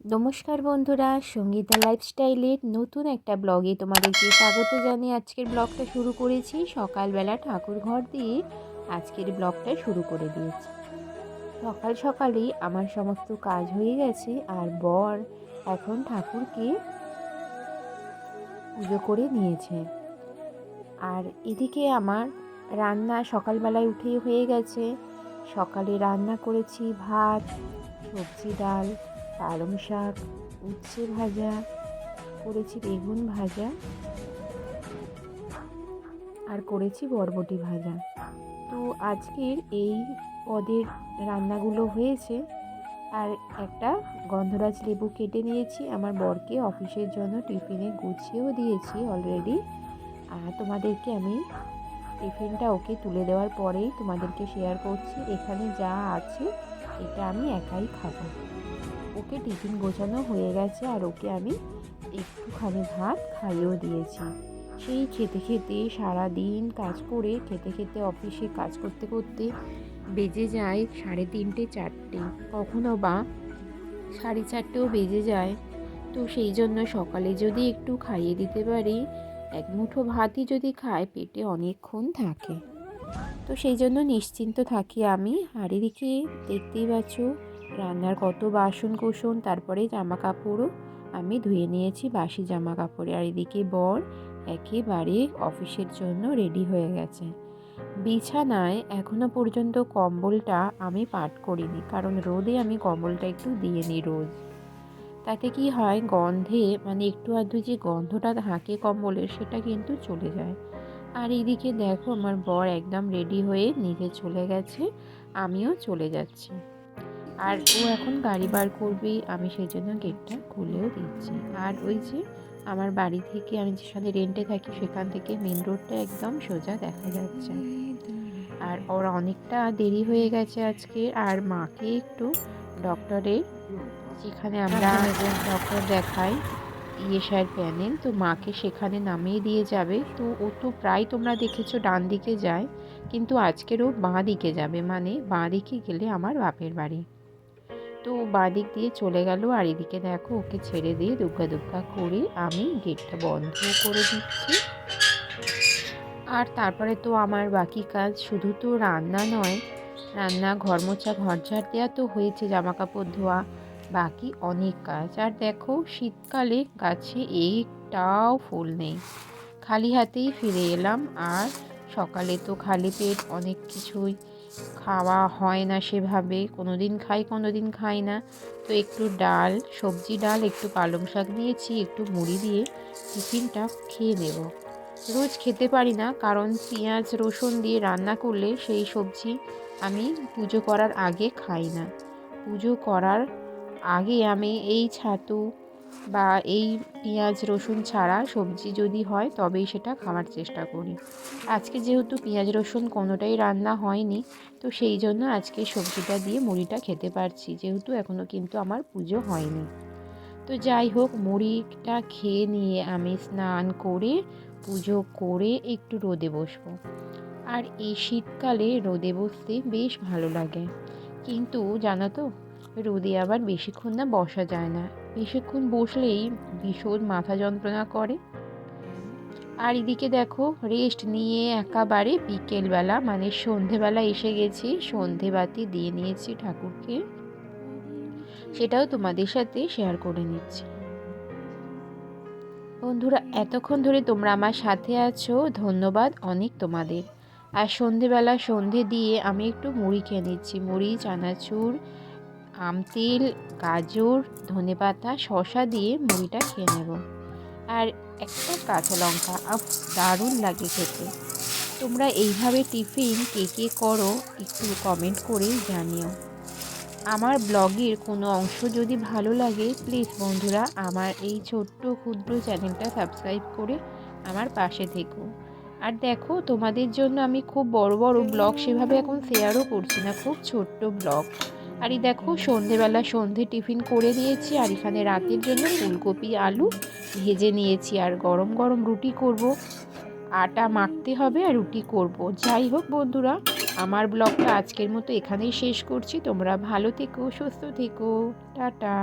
নমস্কার বন্ধুরা, সঙ্গীতা লাইফস্টাইলের নতুন একটা ব্লগে তোমাদেরকে স্বাগত জানিয়ে আজকের ব্লগটা শুরু করেছি। সকালবেলা ঠাকুর ঘর দিয়ে আজকের ব্লগটা শুরু করে দিয়েছি। সকাল সকালেই আমার সমস্ত কাজ হয়ে গেছে আর বর এখন ঠাকুরকে পুজো করে নিয়েছে। আর এদিকে আমার রান্না সকালবেলায় উঠেই হয়ে গেছে। সকালে রান্না করেছি ভাত, সবজি, ডাল পালং শাক, উচ্ছে ভাজা, করেছি বেগুন ভাজা আর করেছি বরবটি ভাজা। তো আজকের এই পদের রান্নাগুলো হয়েছে আর একটা গন্ধরাজ লেবু কেটে নিয়েছি। আমার বরকে অফিসের জন্য টিফিনে গুছিয়েও দিয়েছি অলরেডি আর তোমাদেরকে আমি টিফিনটা ওকে তুলে দেওয়ার পরেই তোমাদেরকে শেয়ার করছি। এখানে যা আছে, এটা আমি একাই খাব। ওকে টিফিন গোছানো হয়ে গেছে আর ওকে আমি একটুখানি ভাত খাইয়েও দিয়েছি। সেই খেতে খেতে সারা দিন কাজ করে, খেতে খেতে অফিসে কাজ করতে করতে বেজে যায় সাড়ে তিনটে চারটে। কখনো বা সাড়ে চারটেও বেজে যায়। তো সেই জন্য সকালে যদি একটু খাইয়ে দিতে পারি, এক মুঠো ভাতই যদি খায়, পেটে অনেকক্ষণ থাকে। তো সেই জন্য নিশ্চিন্ত থাকি আমি। আর এদিকে দেখতেই পাচ্ছ রান্নার কত বাসন কোসন, তারপরে জামা কাপড়ও আমি ধুয়ে নিয়েছি, বাসি জামা কাপড়ে আর এদিকে বর একেবারে অফিসের জন্য রেডি হয়ে গেছে। বিছানায় এখনও পর্যন্ত কম্বলটা আমি পাট করিনি, কারণ রোদে আমি কম্বলটা একটু দিয়ে নিই রোজ। তাতে কি হয়, গন্ধে মানে একটু আধটু যে গন্ধটা থাকে কম্বলের সেটা কিন্তু চলে যায়। আর এইদিকে দেখো, আমার বর একদম রেডি হয়ে নিজে চলে গেছে, আমিও চলে যাচ্ছি। আর ও এখন গাড়ি বার করবে, আমি সেই জন্য গেটটা খুলেও দিচ্ছি। আর ওই যে আমার বাড়ি থেকে আমি যেখানে রেন্টে থাকি, সেখান থেকে মেন রোডটা একদম সোজা দেখা যাচ্ছে। আর ওর অনেকটা দেরি হয়ে গেছে আজকে, আর মাকে একটু ডক্টরের যেখানে আমরা ডক্টর দেখাই ইয়েসার প্যানেল তো মাকে সেখানে নামিয়ে দিয়ে যাবে। তো ও তো প্রায় তোমরা দেখেছ ডান দিকে যায়, কিন্তু আজকেরও বাঁ দিকে যাবে। মানে বাঁ দিকে গেলে আমার বাপের বাড়ি। তো বাদিক দিয়ে চলে গেল আর এদিকে দেখো ওকে ছেড়ে দিয়ে দুগ্গা দুগ্গা করে আমি গেটটা বন্ধ করে দিচ্ছি। আর তারপরে তো আমার বাকি কাজ শুধু তো রান্না নয়, রান্না ঘর মোছা ঘর ঝাড় দেওয়া তো হয়েছে জামা কাপড় ধোয়া, বাকি অনেক কাজ। আর দেখো শীতকালে গাছে একটাও ফুল নেই। খালি হাতেই ফিরে এলাম আর সকালে তো খালি পেট অনেক কিছুই খাওয়া হয় না সেভাবে কোনো দিন খাই কোনো দিন খাই না। তো একটু ডাল, সবজি ডাল, একটু পালং শাক দিয়েছি, একটু মুড়ি দিয়ে টিফিনটা খেয়ে নেব। রোজ খেতে পারি না, কারণ পেঁয়াজ, রসুন দিয়ে রান্না করলে সেই সবজি আমি পুজো করার আগে খাই না। পুজো করার আগে আমি এই ছাতু বা এই পেঁয়াজ, রসুন ছাড়া সবজি যদি হয়, তবেই সেটা খাওয়ার চেষ্টা করি। আজকে যেহেতু পেঁয়াজ, রসুন কোনোটাই রান্না হয়নি, তো সেই জন্য আজকে সবজিটা দিয়ে মুড়িটা খেতে পারছি। যেহেতু এখনও কিন্তু আমার পুজো হয়নি। তো যাই হোক, মুড়িটা খেয়ে নিয়ে আমি স্নান করে, পুজো করে একটু রোদে বসবো। আর এই শীতকালে রোদে বসতে বেশ ভালো লাগে। কিন্তু জানো তো, রোদে আবার বেশিক্ষণ না বসা যায় না। বেশিক্ষণ বসলেই ভীষণ মাথা যন্ত্রণা করে। আর এদিকে দেখো রেস্ট নিয়ে একেবারে বিকেলবেলা মানে সন্ধেবেলা এসে গেছি, সন্ধে বাতি দিয়ে নিয়েছি ঠাকুরকে। সেটাও তোমাদের সাথে শেয়ার করে নিচ্ছি। বন্ধুরা, এতক্ষণ ধরে তোমরা আমার সাথে আছো, ধন্যবাদ অনেক তোমাদের। আর সন্ধেবেলা সন্ধে দিয়ে আমি একটু মুড়ি খেয়ে নিচ্ছি, মুড়ি, চানাচুর আম, তেল, গাজর ধনে পাতা শশা দিয়ে মুড়িটা খেয়ে নেব। আর একটা কাঁচা লঙ্কা আফ দারুণ লাগে খেতে। তোমরা এইভাবে টিফিন কে কে করো একটু কমেন্ট করে জানিও। আমার ব্লগের কোনো অংশ যদি ভালো লাগে প্লিজ বন্ধুরা আমার এই ছোট্ট ক্ষুদ্র চ্যানেলটা সাবস্ক্রাইব করে আমার পাশে থেকো। আর দেখো, তোমাদের জন্য আমি খুব বড় বড় ব্লগ সেভাবে এখন শেয়ারও করছি না, খুব ছোট্ট ব্লগ। আর এই দেখো, সন্ধেবেলা সন্ধে টিফিন করে নিয়েছি, আর এখানে রাতের জন্য ফুলকপি, আলু ভেজে নিয়েছি, আর গরম গরম রুটি করব। আটা মাখতে হবে আর রুটি করব। যাই হোক বন্ধুরা, আমার ব্লগটা আজকের মতো এখানেই শেষ করছি। তোমরা ভালো থেকো, সুস্থ থেকো। টাটা।